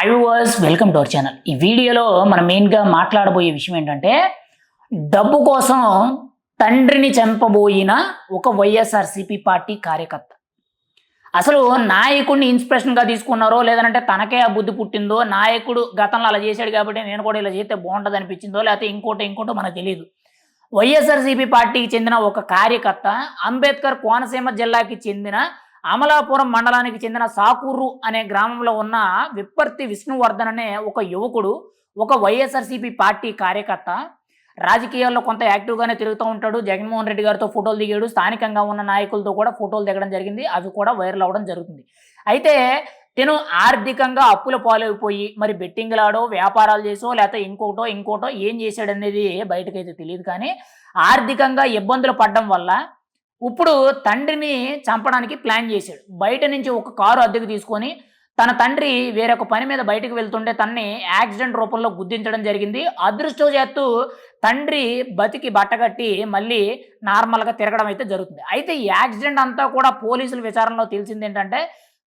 Hi viewers welcome to our channel ఈ వీడియోలో మనం మెయిన్గా మాట్లాడబోయే విషయం ఏంటంటే డబ్బు కోసం తండ్రిని చంపబోయిన ఒక వైఎస్ఆర్సీపీ పార్టీ కార్యకర్త. అసలు నాయకుడిని ఇన్స్పిరేషన్గా తీసుకున్నారో లేదంటే తనకే ఆ బుద్ధి పుట్టిందో నాయకుడు గతంలో అలా చేశాడు కాబట్టి నేను కూడా ఇలా చేస్తే బాగుంటుంది అనిపించిందో లేకపోతే ఇంకోటి ఇంకోటో మనకు తెలియదు వైఎస్ఆర్సీపీ పార్టీకి చెందిన ఒక కార్యకర్త అంబేద్కర్ కోనసీమ జిల్లాకి చెందిన అమలాపురం మండలానికి చెందిన సాకూరు అనే గ్రామంలో ఉన్న విప్పర్తి విష్ణువర్ధన్ అనే ఒక యువకుడు ఒక వైఎస్ఆర్సీపీ పార్టీ కార్యకర్త. రాజకీయాల్లో కొంత యాక్టివ్గానే తిరుగుతూ ఉంటాడు. జగన్మోహన్ రెడ్డి గారితో ఫోటోలు దిగాడు. స్థానికంగా ఉన్న నాయకులతో కూడా ఫోటోలు దిగడం జరిగింది. అవి కూడా వైరల్ అవ్వడం జరుగుతుంది. అయితే తిను ఆర్థికంగా అప్పుల పాలైపోయి మరి బెట్టింగ్లాడో వ్యాపారాలు చేసో లేకపోతే ఇంకోటో ఇంకోటో ఏం చేశాడనేది బయటకైతే తెలియదు. కానీ ఆర్థికంగా ఇబ్బందులు పడడం వల్ల ఇప్పుడు తండ్రిని చంపడానికి ప్లాన్ చేశాడు. బయట నుంచి ఒక కారు అద్దెకు తీసుకొని తన తండ్రి వేరొక పని మీద బయటకు వెళ్తుంటే తన్ని యాక్సిడెంట్ రూపంలో గుర్తించడం జరిగింది. అదృష్టవశాత్తు తండ్రి బతికి బట్టగట్టి మళ్ళీ నార్మల్గా తిరగడం అయితే జరుగుతుంది. అయితే ఈ యాక్సిడెంట్ అంతా కూడా పోలీసుల విచారణలో తెలిసింది ఏంటంటే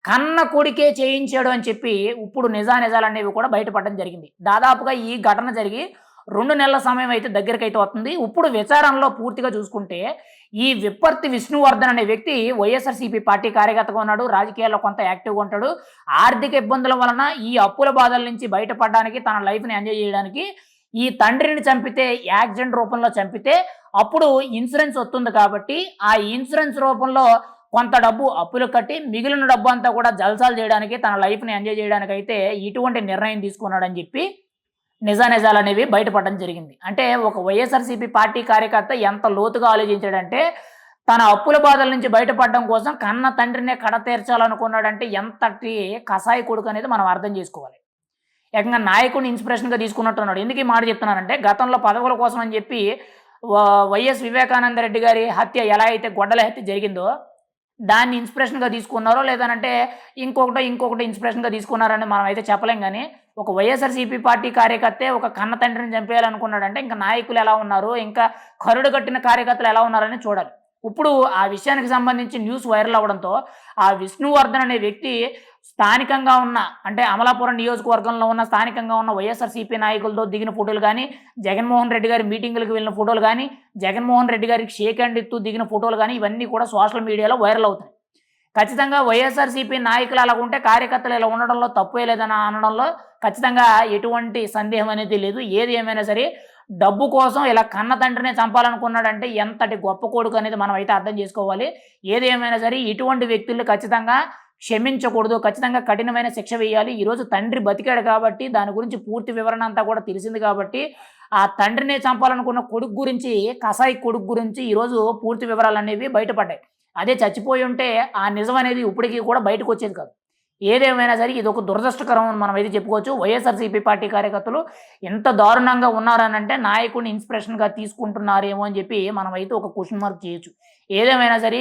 కన్న కొడుకే చేయించాడు అని చెప్పి ఇప్పుడు నిజా నిజాలు అనేవి కూడా బయటపడడం జరిగింది. దాదాపుగా ఈ ఘటన జరిగి రెండు నెలల సమయం అయితే దగ్గరికి అయితే వస్తుంది. ఇప్పుడు విచారణలో పూర్తిగా చూసుకుంటే ఈ విప్పర్తి విష్ణువర్ధన్ అనే వ్యక్తి వైఎస్ఆర్సీపీ పార్టీ కార్యకర్తగా ఉన్నాడు. రాజకీయాల్లో కొంత యాక్టివ్గా ఉంటాడు. ఆర్థిక ఇబ్బందుల వలన ఈ అప్పుల బాధల నుంచి బయటపడడానికి తన లైఫ్ని ఎంజాయ్ చేయడానికి ఈ తండ్రిని చంపితే యాక్సిడెంట్ రూపంలో చంపితే అప్పుడు ఇన్సూరెన్స్ వస్తుంది కాబట్టి ఆ ఇన్సూరెన్స్ రూపంలో కొంత డబ్బు అప్పులు కట్టి మిగిలిన డబ్బు అంతా కూడా జల్సాలు చేయడానికి తన లైఫ్ని ఎంజాయ్ చేయడానికి అయితే ఇటువంటి నిర్ణయం తీసుకున్నాడని చెప్పి నిజా నిజాలు అనేవి బయటపడడం జరిగింది. అంటే ఒక వైఎస్ఆర్సీపీ పార్టీ కార్యకర్త ఎంత లోతుగా ఆలోచించాడంటే తన అప్పుల బాధల నుంచి బయటపడడం కోసం కన్న తండ్రినే కడ తీర్చాలనుకున్నాడంటే ఎంతటి కషాయి కొడుకు అనేది మనం అర్థం చేసుకోవాలి. ఏకంగా నాయకుడిని ఇన్స్పిరేషన్గా తీసుకున్నట్టున్నాడు. ఎందుకు ఈ మాట చెప్తున్నానంటే గతంలో పదవుల కోసం అని చెప్పి వైఎస్ వివేకానంద రెడ్డి గారి హత్య ఎలా అయితే గొడ్డల హత్య జరిగిందో దాన్ని ఇన్స్పిరేషన్గా తీసుకున్నారో లేదనంటే ఇంకొకటో ఇంకొకటి ఇన్స్పిరేషన్గా తీసుకున్నారని మనం అయితే చెప్పలేం కానీ ఒక వైఎస్ఆర్సీపీ పార్టీ కార్యకర్తే ఒక కన్న తండ్రిని చంపేయాలనుకున్నాడంటే ఇంకా నాయకులు ఎలా ఉన్నారు ఇంకా కరుడు కట్టిన కార్యకర్తలు ఎలా ఉన్నారని చూడాలి. ఇప్పుడు ఆ విషయానికి సంబంధించి న్యూస్ వైరల్ అవ్వడంతో ఆ విష్ణువర్ధన్ అనే వ్యక్తి స్థానికంగా ఉన్న అంటే అమలాపురం నియోజకవర్గంలో ఉన్న స్థానికంగా ఉన్న వైఎస్ఆర్సీపీ నాయకులతో దిగిన ఫోటోలు కానీ జగన్మోహన్ రెడ్డి గారి మీటింగులకు వెళ్ళిన ఫోటోలు కానీ జగన్మోహన్ రెడ్డి గారికి షేక్ హ్యాండ్ ఇత్తు దిగిన ఫోటోలు కానీ ఇవన్నీ కూడా సోషల్ మీడియాలో వైరల్ అవుతాయి ఖచ్చితంగా వైఎస్ఆర్సీపీ నాయకులు అలా ఉంటే కార్యకర్తలు ఇలా ఉండడంలో తప్పే లేదని అనడంలో ఖచ్చితంగా ఎటువంటి సందేహం అనేది లేదు. ఏది ఏమైనా సరే డబ్బు కోసం ఇలా కన్న తండ్రినే చంపాలనుకున్నాడంటే ఎంతటి గొప్ప కొడుకు అనేది మనం అయితే అర్థం చేసుకోవాలి. ఏది ఏమైనా సరే ఇటువంటి వ్యక్తుల్ని ఖచ్చితంగా క్షమించకూడదు. ఖచ్చితంగా కఠినమైన శిక్ష వేయాలి. ఈరోజు తండ్రి బతికాడు కాబట్టి దాని గురించి పూర్తి వివరణ అంతా కూడా తెలిసింది కాబట్టి ఆ తండ్రినే చంపాలనుకున్న కొడుకు గురించి కసాయి కొడుకు గురించి ఈరోజు పూర్తి వివరాలు అనేవి బయటపడ్డాయి. అదే చచ్చిపోయి ఉంటే ఆ నిజం అనేది ఇప్పటికీ కూడా బయటకు వచ్చేది కాదు. ఏదేమైనా సరే ఇది ఒక దురదృష్టకరం అని మనం అయితే చెప్పుకోవచ్చు. వైఎస్ఆర్సీపీ పార్టీ కార్యకర్తలు ఎంత దారుణంగా ఉన్నారనంటే నాయకుడిని ఇన్స్పిరేషన్గా తీసుకుంటున్నారేమో అని చెప్పి మనం అయితే ఒక క్వశ్చన్ మార్క్ చేయొచ్చు. ఏదేమైనా సరే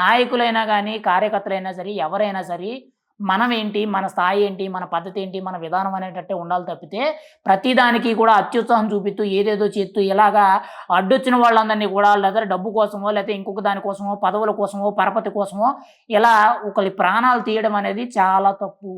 నాయకులైనా కానీ కార్యకర్తలైనా సరే ఎవరైనా సరే మనం ఏంటి మన స్థాయి ఏంటి మన పద్ధతి ఏంటి మన విధానం అనేటట్టే ఉండాలి తప్పితే ప్రతిదానికి కూడా అత్యుత్సాహం చూపిస్తూ ఏదేదో చేస్తూ ఇలాగా అడ్డొచ్చిన వాళ్ళందరినీ కూడా లేదా డబ్బు కోసమో లేకపోతే ఇంకొక దానికోసమో పదవుల కోసమో పరపతి కోసమో ఇలా ఒకరి ప్రాణాలు తీయడం అనేది చాలా తప్పు.